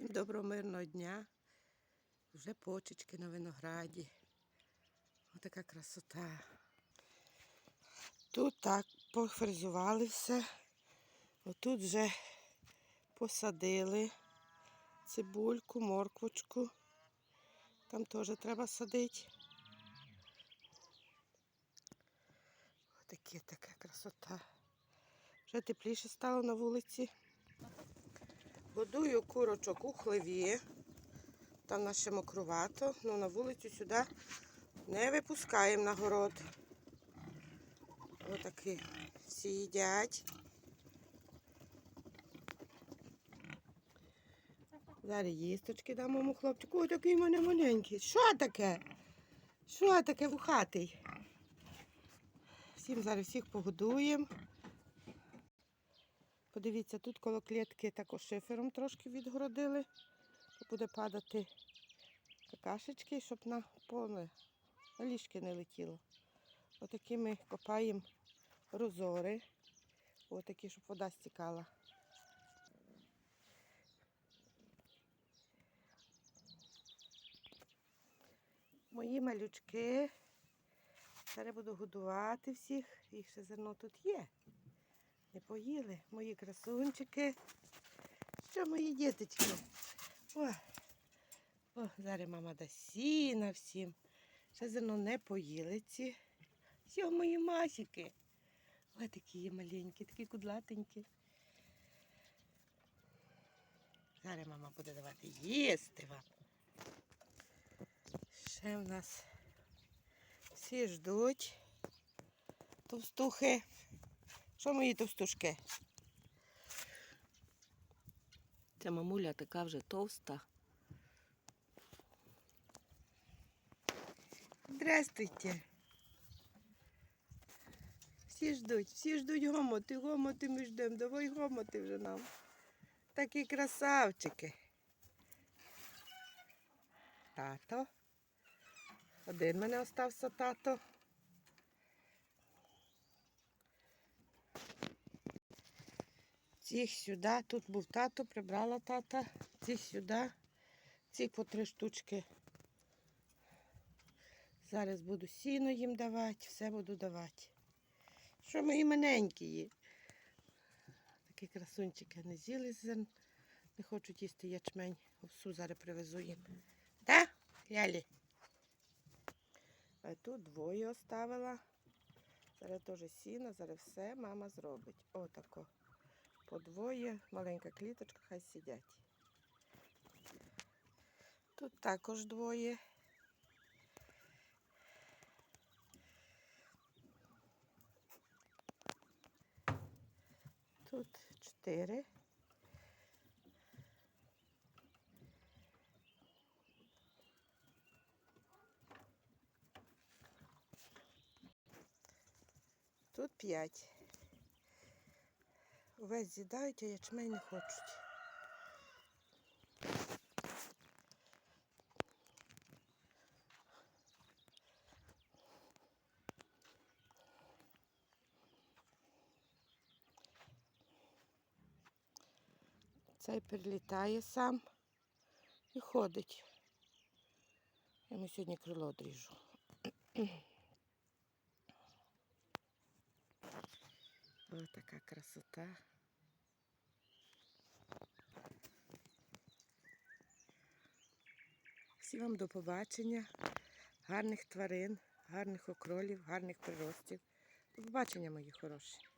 Всім доброго мирного дня. Вже почечки на винограді. Отака красота. Тут так пофрезували все. Отут вже посадили цибульку, морквочку. Там теж треба садити. Отакі така красота. Вже тепліше стало на вулиці. Годую курочок у хлеві. Там наше мокрувато. Ну, на вулицю сюди не випускаємо на город. Отакі всі їдять. Зараз їсточки дамо моєму хлопчику. Ой, такий в мене маленький. Що таке? Що таке вухатий? Всім зараз всіх погодуємо. Подивіться, тут коло клітки також шифером трошки відгородили. Буде падати какашечки, щоб на поле, на ліжки не летіло. Отакі ми копаємо розори. Отакі, щоб вода стікала. Мої малючки. Зараз буду годувати всіх. Їх ще зерно тут є. Не поїли мої красунчики. Що мої діточки? О, о, зараз мама дасть сіна всім. Ще зерно не поїли ці. Все, мої масики. Ось такі є маленькі, такі кудлатенькі. Зараз мама буде давати їсти вам. Ще в нас всі ждуть. Товстухи. Що мої товстушки? Ця мамуля така вже товста. Здрастуйте. Всі ждуть, всі ждуть гомоти, гомоти ми ждемо. Давай гомоти вже нам. Такі красавчики. Тато. Один мене остався тато. Цих сюди, тут був тато, прибрала тата. Цих сюди, ці по три штучки. Зараз буду сіно їм давати, все буду давати. Що мої маленькі. Такі красунчики не з'їли зерн, не хочуть їсти ячмень. Овсу зараз привезу їм. Да, Лялі? А тут двоє оставила. Зараз теж сіно, зараз все мама зробить. Отако. По двоє, маленька кліточка, хай сидять. Тут також двоє. Тут чотири. Тут п'ять. Увесь з'їдають, а ячмень не хочуть. Цей прилітає сам і ходить. Я йому сьогодні крило одріжу. Ось така красота. Всі вам до побачення, гарних тварин, гарних окролів, гарних приростів. До побачення, мої хороші.